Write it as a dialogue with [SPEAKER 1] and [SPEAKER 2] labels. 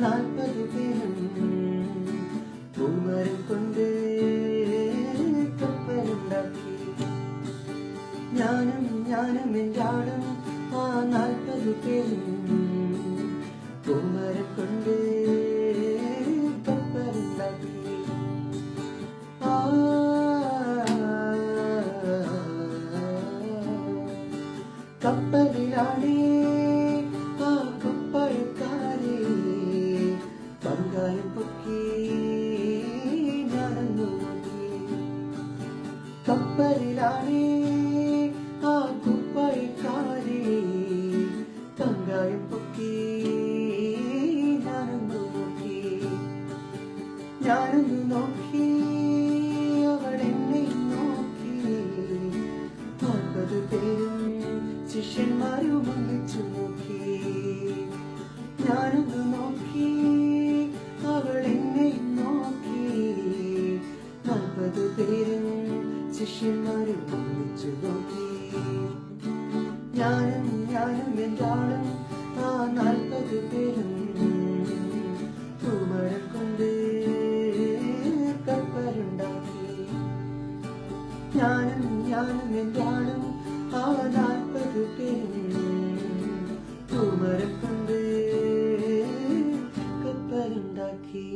[SPEAKER 1] Yeah. ഞാനും ഞാനും എന്റാളും ആ നാൽപ്പത് പേരും പൂമരം കൊണ്ട് കപ്പലിലാണേ കപ്പലിലാണേ ആ കുപ്പഴക്കാരേ പങ്കായം പൊക്കി നടന്നു നോക്കി. ഞാനൊന്ന് നോക്കി പേരും ശിഷ്യന്മാരും ഒന്നിച്ചു നോക്കി. ഞാനൊന്ന് ശിഷ്യന്മാരും ഒന്നിച്ചു നോക്കി ഞാനും ഞാനും എന്താണ് ആ നാൽപ്പത് പേരും തൂമരം കൊണ്ട് കപ്പലുണ്ടാക്കി ഞാനും ഞാനും എന്താണ് ആ നാൽപ്പത് പേരും തൂമരം കൊണ്ട് കപ്പലുണ്ടാക്കി